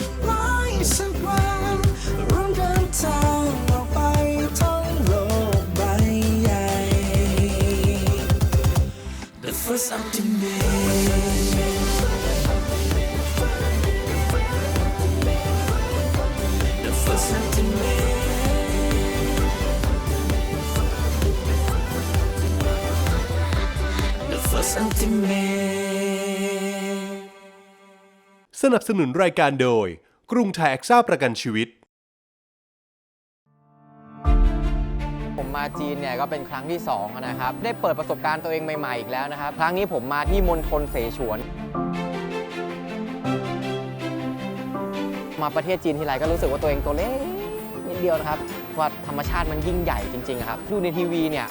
น สนับสนุนรายการโดย กรุงไทยแอคซ่าประกันชีวิต ผมมาจีนเนี่ยก็เป็นครั้งที่2นะครับ ได้เปิดประสบการณ์ตัวเองใหม่ๆอีกแล้วนะครับ ครั้งนี้ผมมาที่มณฑลเสฉวน มาประเทศจีนทีไรก็รู้สึกว่าตัวเองตัวเล็กนิดเดียวนะครับ ว่าธรรมชาติมันยิ่งใหญ่จริงๆครับ ดูในทีวีเนี่ย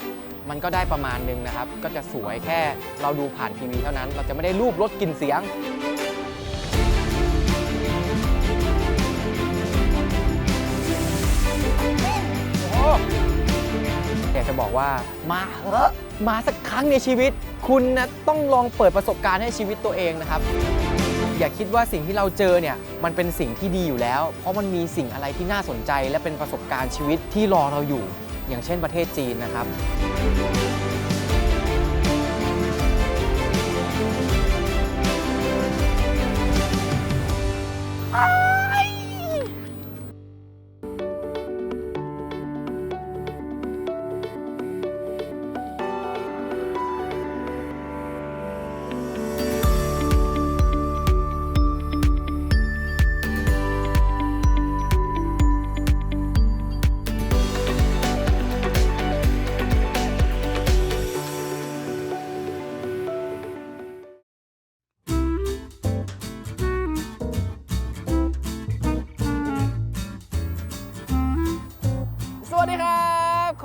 มันก็ได้ประมาณหนึงนะครับ ก็จะสวยแค่เราดูผ่านทีวีเท่านั้น เราจะไม่ได้รูปรสกลิ่นเสียง อยากจะบอกว่ามาเถอะมาสักครั้งในชีวิต คุณนะต้องลองเปิดประสบการณ์ให้ชีวิตตัวเองนะครับ อย่าคิดว่าสิ่งที่เราเจอเนี่ยมันเป็นสิ่งที่ดีอยู่แล้ว เพราะมันมีสิ่งอะไรที่น่าสนใจ และเป็นประสบการณ์ชีวิตที่รอเราอยู่ อย่างเช่นประเทศจีนนะครับ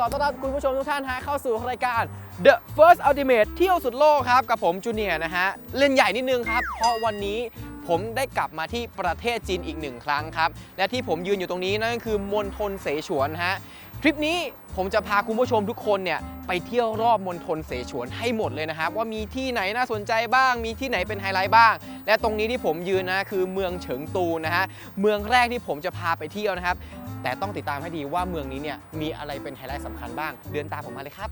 อต้อนรับคุณผู้ชมทุกท่านฮะเข้าสู่รายการ The First Ultimate เที่ยวสุดโลกครับ กับผมจูเนียร์นะฮะ เล่นใหญ่นิดนึงครับ เพราะวันนี้ผมได้กลับมาที่ประเทศจีนอีกหนึ่งครั้งครับ และที่ผมยืนอยู่ตรงนี้นั่นก็คือมณฑลเสฉวนฮะ ทริปนี้ผมจะพาคุณผู้ชมทุกคนเนี่ยไปเที่ยวรอบมณฑลเสฉวนให้หมดเลยนะครับ ว่ามีที่ไหนน่าสนใจบ้าง มีที่ไหนเป็นไฮไลท์บ้าง และตรงนี้ที่ผมยืนนะคือเมืองเฉิงตูนะฮะเมืองแรกที่ผมจะพาไปเที่ยวนะครับ แต่ต้องติดตามให้ดีว่าเมืองนี้เนี่ยมีอะไรเป็นไฮไลท์สำคัญบ้าง เดินตามผมมาเลยครับ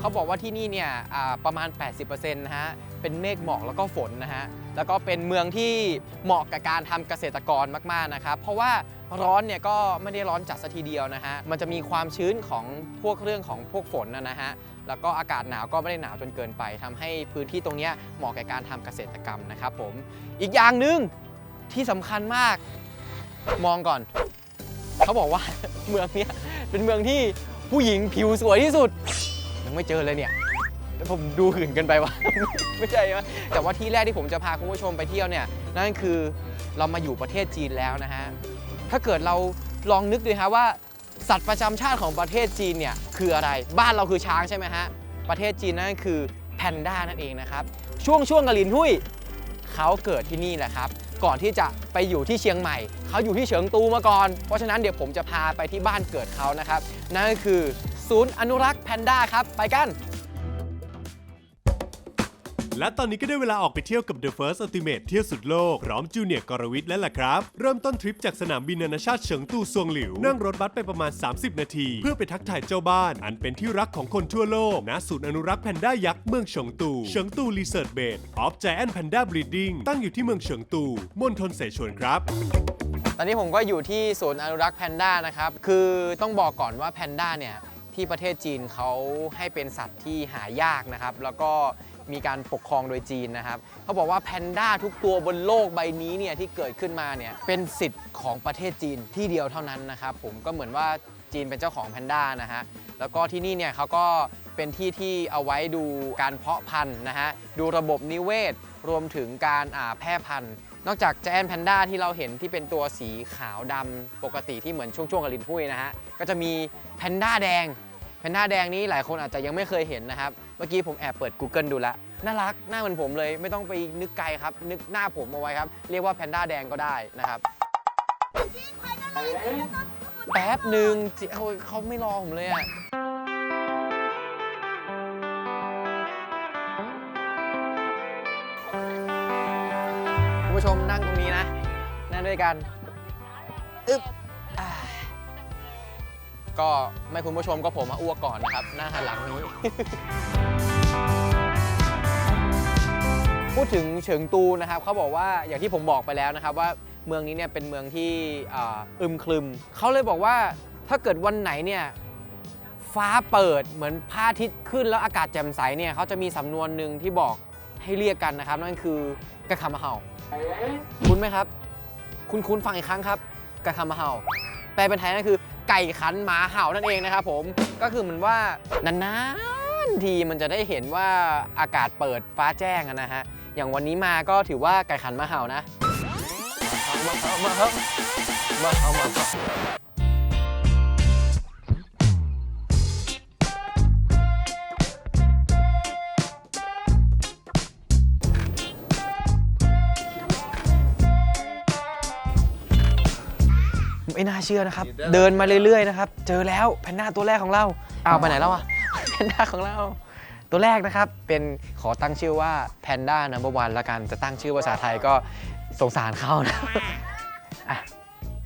เขาบอกว่าที่นี่เนี่ยอ่าประมาณ 80%นะฮะ เป็นเมฆหมอกแล้วก็ฝนนะฮะแล้วก็เป็นเมืองที่เหมาะกับการทำเกษตรกรมากๆนะครับ เพราะว่าร้อนเนี่ยก็ไม่ได้ร้อนจัดสัทีเดียวนะฮะมันจะมีความชื้นของพวกเรื่องของพวกฝนนะฮะแล้วก็อากาศหนาวก็ไม่ได้หนาวจนเกินไปทำให้พื้นที่ตรงนี้เหมาะกับการทำเกษตรกรรมนะครับผมอีกอย่างหนึ่งที่สำคัญมากมองก่อน เขาบอกว่าเมืองนี้เป็นเมืองที่ผู้หญิงผิวสวยที่สุดยังไม่เจอเลยเนี่ย ผมดูหื่นกันไปวะ ไม่ใช่ไหมแต่ว่าที่แรกที่ผมจะพาคุณผู้ชมไปเที่ยวเนี่ย นั่นคือเรามาอยู่ประเทศจีนแล้วนะฮะ ถ้าเกิดเราลองนึกดูฮะว่า สัตว์ประจำชาติของประเทศจีนเนี่ยคืออะไร บ้านเราคือช้างใช่ไหมฮะ ประเทศจีนนั่นคือแพนด้านั่นเองนะครับ ช่วงช่วงกะลินหุ้ยเขาเกิดที่นี่แหละครับ ก่อนที่จะไปอยู่ที่เชียงใหม่ เขาอยู่ที่เฉิงตูมาก่อน เพราะฉะนั้นเดี๋ยวผมจะพาไปที่บ้านเกิดเขานะครับ นั่นก็คือศูนย์อนุรักษ์แพนด้าครับ ไปกัน และตอนนี้ก็ได้เวลาออกไปเที่ยวกับ The First Ultimate เที่ยวสุดโลก พร้อมจูเนียร์กรวิทย์แล้วล่ะครับ เริ่มต้นทริปจากสนามบินนานาชาติเฉิงตูซวงหลิว นั่งรถบัสไปประมาณ 30 นาที เพื่อไปทักทายเจ้าบ้าน อันเป็นที่รักของคนทั่วโลกณศูนย์อนุรักษ์แพนด้ายักษ์เมืองเฉิงตูเฉิงตูรีเสิร์ชเบดออฟ Giant Panda Breeding ตั้งอยู่ที่เมืองเฉิงตูมณฑลเสฉวนครับตอนนี้ผมก็อยู่ที่ศูนย์อนุรักษ์แพนด้านะครับ คือต้องบอกก่อนว่าแพนด้าเนี่ยที่ประเทศจีนเขาให้เป็นสัตว์ที่หายากนะครับ แล้วก็ มีการปกครองโดยจีนนะครับเขาบอกว่าแพนด้าทุกตัวบนโลกใบนี้เนี่ยที่เกิดขึ้นมาเนี่ยเป็นสิทธิ์ของประเทศจีนที่เดียวเท่านั้นนะครับผมก็เหมือนว่าจีนเป็นเจ้าของแพนด้านะฮะแล้วก็ที่นี่เนี่ยเขาก็เป็นที่ที่เอาไว้ดูการเพาะพันธุ์นะฮะดูระบบนิเวศ รวมถึงการอ่าแพร่พันธุ์ นอกจากแจนแพนด้าที่เราเห็นที่เป็นตัวสีขาวดำปกติที่เหมือนช่วงๆกับลินหุ้ยนะฮะก็จะมีแพนด้าแดงแพนด้าแดงนี้หลายคนอาจจะยังไม่เคยเห็นนะครับ เมื่อกี้ผมแอบเปิด Google ดูแล้วน่ารักหน้าเหมือนผมเลยไม่ต้องไปนึกไกลครับ นึกหน้าผมเอาไว้ครับ เรียกว่าแพนด้าแดงก็ได้นะครับแป๊บหนึ่งจิโอ้ยเขาไม่รอผมเลยอะคุณผู้ชมนั่งตรงนี้นะ นั่งด้วยกันอึ๊บ ก็ไม่คุณผู้ชมก็ผมมาอ้วกก่อนนะครับ หน้าหันหลังนี้ พูดถึงเฉิงตูนะครับเขาบอกว่าอย่างที่ผมบอกไปแล้วนะครับ ว่าเมืองนี้เนี่ยเป็นเมืองที่อ่าอึมครึมเขาเลยบอกว่าถ้าเกิดวันไหนเนี่ยฟ้าเปิดเหมือนพระอาทิตย์ขึ้นแล้วอากาศแจ่มใสเนี่ยเขาจะมีสำนวนหนึ่งที่บอกให้เรียกกันนะครับ นั่นคือกระคำมะเห่า คุณไหมครับ คุณคุณฟังอีกครั้งครับ กระคำมะเห่า แปลเป็นไทยนั่นคือ ไก่ขันหมาเห่านั่นเองนะครับผมก็คือเหมือนว่านานๆทีมันจะได้เห็นว่าอากาศเปิดฟ้าแจ้งอะนะฮะอย่างวันนี้มาก็ถือว่าไก่ขันหมาเห่านะมาเห่ามาเห่ามาเห่ามา น่าเชื่อนะครับ เดินมาเรื่อยๆนะครับ เจอแล้วแพนด้าตัวแรกของเราเอาวไปไหนแล้วอะแพนด้าของเรา ตัวแรกนะครับเป็นขอตั้งชื่อว่าแพนด้านัมเบอร์วันละกันจะตั้งชื่อภาษาไทยก็สงสารเขานะอะ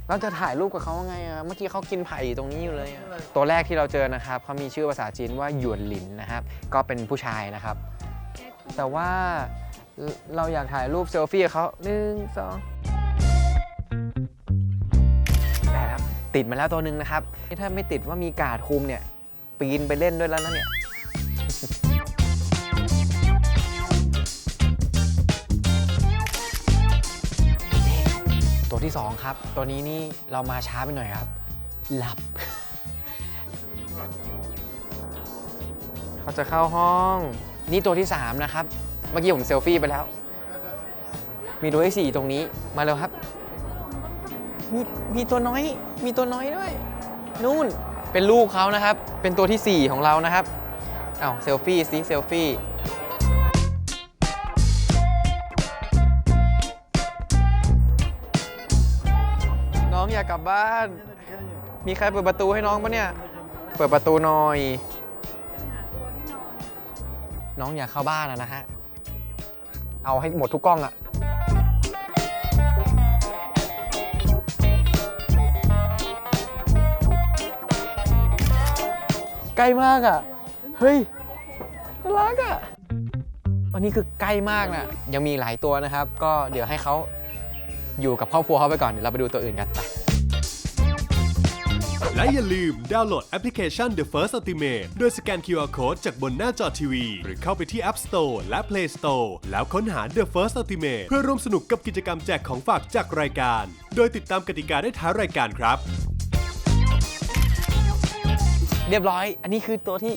เราจะถ่ายรูปกับเขาว่าไงอะเมื่อกี้เขากินไผ่อยู่ตรงนี้อยู่เลยอะตัวแรกที่เราเจอนะครับเขามีชื่อภาษาจีนว่าหยวนหลินนะครับ ก็เป็นผู้ชายนะครับ แต่ว่าเราอยากถ่ายรูปเซลฟี่กับเขาหนึ่งสอง ติดมาแล้วตัวหนึ่งนะครับถ้าไม่ติดว่ามีการ์ดคุมเนี่ยปีนไปเล่นด้วยแล้วนะเนี่ยตัวที่ 2 ครับ ตัวนี้นี่เรามาช้าไปหน่อยครับ หลับ เขาจะเข้าห้อง นี่ตัวที่ 3 นะครับ เมื่อกี้ผมเซลฟี่ไปแล้ว มีตัวที่ 4 ตรงนี้มาเร็วครับ มีมีตัวน้อย มีตัวน้อยด้วย นู่น เป็นลูกเขานะครับ เป็นตัวทีสี่4 ของเรานะครับเอาเซลฟี่สิเซลฟี่น้องอยากกลับบ้าน มีใครเปิดประตูให้น้องปะเนี่ย เปิดประตูหน่อย น้องอยากเข้าบ้านอะนะฮะ เอาให้หมดทุกกล้องอะ ใกล้มากอะ เฮ้ยน่ารักอะอันนี้คือใกล้มากนะยังมีหลายตัวนะครับ ก็เดี๋ยวให้เขาอยู่กับครอบครัวเขาไปก่อน เดี๋ยวเราไปดูตัวอื่นกัน และอย่าลืมดาวน์โหลดแอปพลิเคชัน The First Ultimate โดยสแกน QR Code จากบนหน้าจอทีวี หรือเข้าไปที่ App Store และ Play Store แล้วค้นหา The First Ultimate เพื่อร่วมสนุกกับกิจกรรมแจกของฝากจากรายการ โดยติดตามกติกาได้ท้ายรายการครับ เรียบร้อย อันนี้คือตัวที่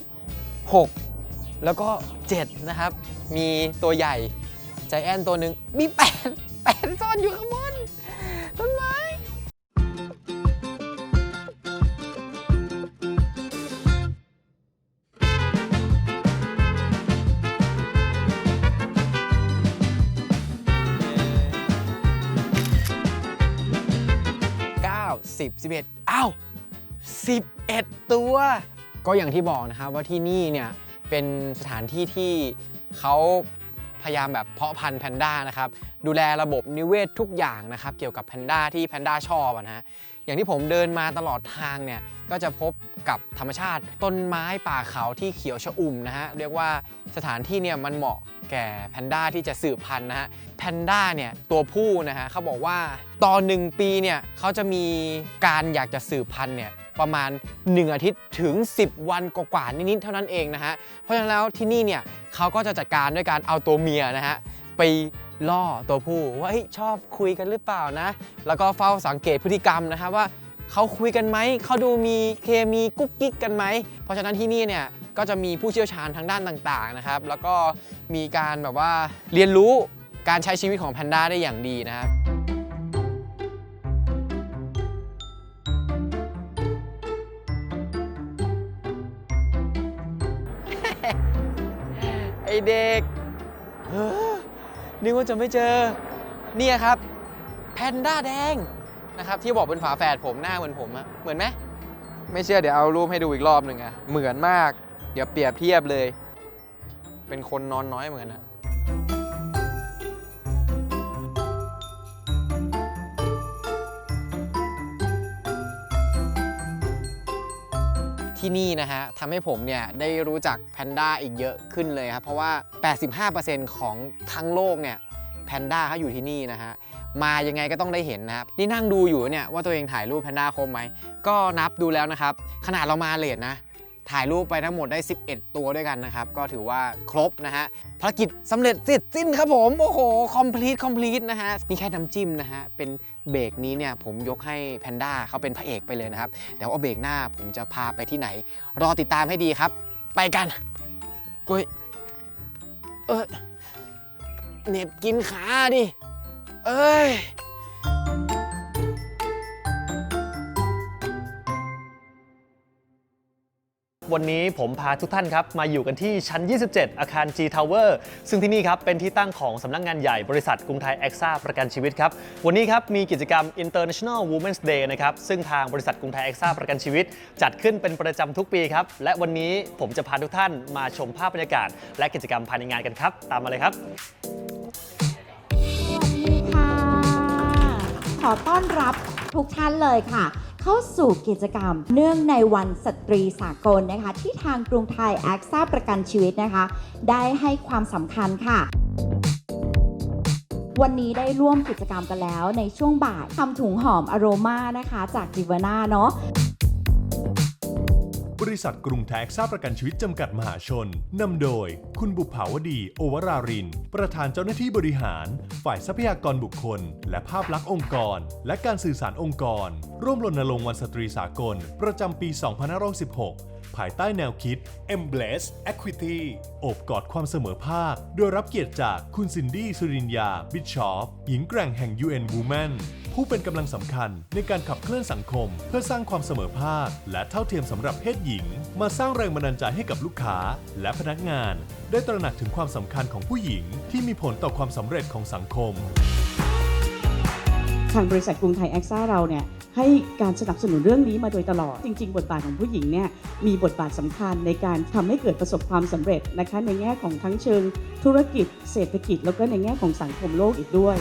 6 แล้วก็ 7 นะครับ มีตัวใหญ่ใจแอนตัวหนึ่งมี8 8ซ่อนอยู่ข้างบนต้นไม้9 10 11อ้าว 11 ตัว ก็อย่างที่บอกนะครับว่าที่นี่เนี่ยเป็นสถานที่ที่เขาพยายามแบบเพาะพันธุ์แพนด้านะครับดูแลระบบนิเวศทุกอย่างนะครับเกี่ยวกับแพนด้าที่แพนด้าชอบนะฮะอย่างที่ผมเดินมาตลอดทางเนี่ยก็จะพบกับธรรมชาติต้นไม้ป่าเขาที่เขียวชอุ่มนะฮะเรียกว่าสถานที่เนี่ยมันเหมาะแก่แพนด้าที่จะสืบพันธุ์นะฮะแพนด้าเนี่ยตัวผู้นะฮะเขาบอกว่าตอนหนึ่งปีเนี่ยเขาจะมีการอยากจะสืบพันธุ์เนี่ย ประมาณ 1 อาทิตย์ถึง 10 วันกว่าๆนิดๆเท่านั้นเองนะฮะ เพราะฉะนั้นแล้วที่นี่เนี่ยเขาก็จะจัดการด้วยการเอาตัวเมียนะฮะไปล่อตัวผู้ว่าชอบคุยกันหรือเปล่านะ แล้วก็เฝ้าสังเกตพฤติกรรมนะครับว่าเขาคุยกันไหม เขาดูมีเคมีกุ๊กกิ๊กกันไหม เพราะฉะนั้นที่นี่เนี่ยก็จะมีผู้เชี่ยวชาญทางด้านต่างๆนะครับ แล้วก็มีการแบบว่าเรียนรู้การใช้ชีวิตของแพนด้าได้อย่างดีนะครับ เด็กเฮ้อนึกว่าจะไม่เจอ เนี่ยครับ แพนด้าแดงนะครับ ที่บอกเป็นฝาแฝดผมหน้าเหมือนผมอะเหมือนไหมไม่เชื่อเดี๋ยวเอารูปให้ดูอีกรอบหนึ่งอะเหมือนมาก เดี๋ยวเปรียบเทียบเลย เป็นคนนอนน้อยเหมือนกันนะ ที่นี่นะฮะทำให้ผมเนี่ยได้รู้จักแพนด้าอีกเยอะขึ้นเลยครับ เพราะว่า 85%ของทั้งโลกเนี่ยแพนด้าเขาอยู่ที่นี่นะฮะมายังไงก็ต้องได้เห็นนะครับนี่นั่งดูอยู่เนี่ยว่าตัวเองถ่ายรูปแพนด้าครบไหมก็นับดูแล้วนะครับขนาดเรามาเลทนะ ถ่ายรูปไปทั้งหมดได้ 11 ตัวด้วยกันนะครับ ก็ถือว่าครบนะฮะภารกิจสำเร็จเสร็จสิ้นครับผม โอ้โห คอมพลีทคอมพลีทนะฮะนี่แค่น้ำจิ้มนะฮะ เป็นเบรกนี้เนี่ยผมยกให้แพนด้าเขาเป็นพระเอกไปเลยนะครับ แต่ว่าเบรกหน้าผมจะพาไปที่ไหน รอติดตามให้ดีครับ ไปกันอุ้ยเออเหน็บกินขาดิ เอ้ย วันนี้ผมพาทุกท่านครับ มาอยู่กันที่ชั้น 27 อาคาร G Tower ซึ่งที่นี่ครับ เป็นที่ตั้งของสำนักงานใหญ่บริษัทกรุงไทยแอคซ่าประกันชีวิตครับ วันนี้ครับ มีกิจกรรม International Women's Day นะครับ ซึ่งทางบริษัทกรุงไทยแอคซ่าประกันชีวิต จัดขึ้นเป็นประจำทุกปีครับ และวันนี้ผมจะพาทุกท่านมาชมภาพบรรยากาศ และกิจกรรมภายในงานกันครับ ตามมาเลยครับสวัสดีค่ะขอต้อนรับทุกท่านเลยค่ะ เข้าสู่กิจกรรม เนื่องในวันสตรีสากลนะคะ ที่ทางกรุงไทยแอคซ่าประกันชีวิตนะคะ ได้ให้ความสำคัญค่ะวันนี้ได้ร่วมกิจกรรมกันแล้วในช่วงบ่ายทำถุงหอมอโรมานะคะ จากดิวาน่าเนาะ บริษัทกรุงไทยแอคซ่าประกันชีวิตจำกัดมหาชน นำโดย คุณบุภาวดี โอวราริน ประธานเจ้าหน้าที่บริหาร ฝ่ายทรัพยากรบุคคล และภาพลักษณ์องค์กร และการสื่อสารองค์กร ร่วมรณรงค์วันสตรีสากล ประจำปี 2516 ภายใต้แนวคิด Embrace Equity โอบกอดความเสมอภาค โดยรับเกียรติจากคุณซินดี้สุรินยา บิชอป หญิงแกร่งแห่ง UN Women ผู้เป็นกำลังสำคัญในการขับเคลื่อนสังคม เพื่อสร้างความเสมอภาค และเท่าเทียมสำหรับเพศหญิง มาสร้างแรงบันดาลใจให้กับลูกค้า และพนักงาน ได้ตระหนักถึงความสำคัญของผู้หญิง ที่มีผลต่อความสำเร็จของสังคม ทางบริษัทกรุงไทยแอคซ่าเราเนี่ย ให้การสนับสนุนเรื่องนี้มาโดยตลอด จริง ๆ บทบาทของผู้หญิงเนี่ยมีบทบาทสำคัญในการทำให้เกิดประสบความสำเร็จนะคะในแง่ของทั้งเชิงธุรกิจ เศรษฐกิจ แล้วก็ในแง่ของสังคมโลกอีกด้วย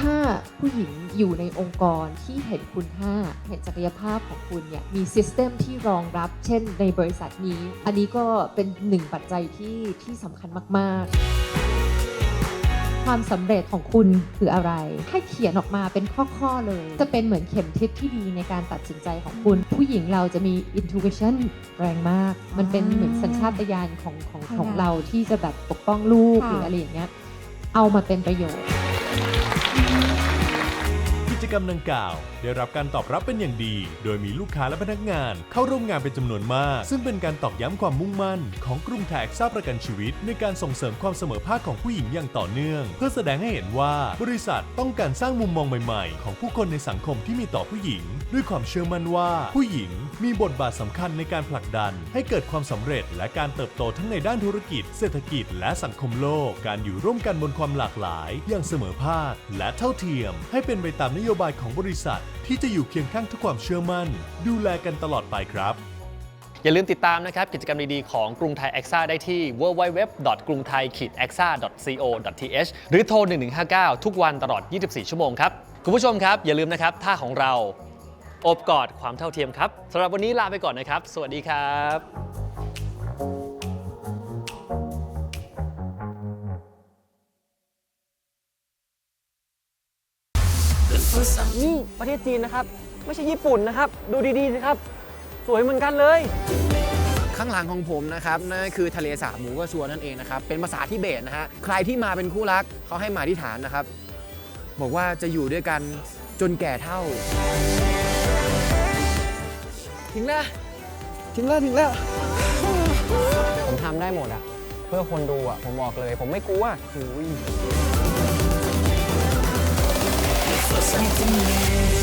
ถ้าผู้หญิงอยู่ในองค์กรที่เห็นคุณค่าเห็นศักยภาพของคุณเนี่ยมีซิสเต็มที่รองรับ เช่นในบริษัทนี้ อันนี้ก็เป็นหนึ่งปัจจัยที่ที่สำคัญมาก ๆ ความสำเร็จของคุณคืออะไร ให้เขียนออกมาเป็นข้อๆเลย จะเป็นเหมือนเข็มทิศที่ดีในการตัดสินใจของคุณ ผู้หญิงเราจะมี intuition แรงมาก มันเป็นเหมือนสัญชาตญาณของของของค่ะเราที่จะแบบปกป้องลูกค่ะหรืออะไรอย่างเงี้ยเอามาเป็นประโยชน์กิ จกรรมดังกล่าว ได้รับการตอบรับเป็นอย่างดี โดยมีลูกค้าและพนักงาน เข้าร่วมงานเป็นจำนวนมาก ซึ่งเป็นการตอกย้ำความมุ่งมั่น ของกรุงไทยแอคซ่าประกันชีวิต ในการส่งเสริมความเสมอภาคของผู้หญิงอย่างต่อเนื่อง เพื่อแสดงให้เห็นว่าบริษัทต้องการสร้างมุมมองใหม่ๆ ของผู้คนในสังคมที่มีต่อผู้หญิง ด้วยความเชื่อมั่นว่าผู้หญิงมีบทบาทสำคัญในการผลักดัน ให้เกิดความสำเร็จและการเติบโตทั้งในด้านธุรกิจ เศรษฐกิจ และสังคมโลก การอยู่ร่วมกันบนความหลากหลาย อย่างเสมอภาคและเท่าเทียม ให้เป็นไปตามนโยโยบายของบริษัท ที่จะอยู่เคียงข้างทุกความเชื่อมั่น ดูแลกันตลอดไปครับ อย่าลืมติดตามนะครับ กิจกรรมดีๆ ของกรุงไทยแอคซ่าได้ที่ www. กรุงไทย a x a co. th หรือโทร 1159 ทุกวันตลอด 24 ชั่วโมงครับ คุณผู้ชมครับ อย่าลืมนะครับท่าของเราอบกอดความเท่าเทียมครับสำหรับวันนี้ลาไปก่อนนะครับ สวัสดีครับ นี่ประเทศจีนนะครับ ไม่ใช่ญี่ปุ่นนะครับ ดูดีๆสิครับ สวยเหมือนกันเลย ข้างหลังของผมนะครับนั่นก็คือทะเลสาบหมูกระซัวนั่นเองนะครับ เป็นภาษาทิเบตนะฮะใครที่มาเป็นคู่รักเขาให้มาที่ฐานนะครับ บอกว่าจะอยู่ด้วยกันจนแก่เท่า ถึงแล้วถึงแล้วถึงแล้วผมทำได้หมดอะเพื่อคนดูอะผมบอกเลย ผมไม่กลัวหูย Something new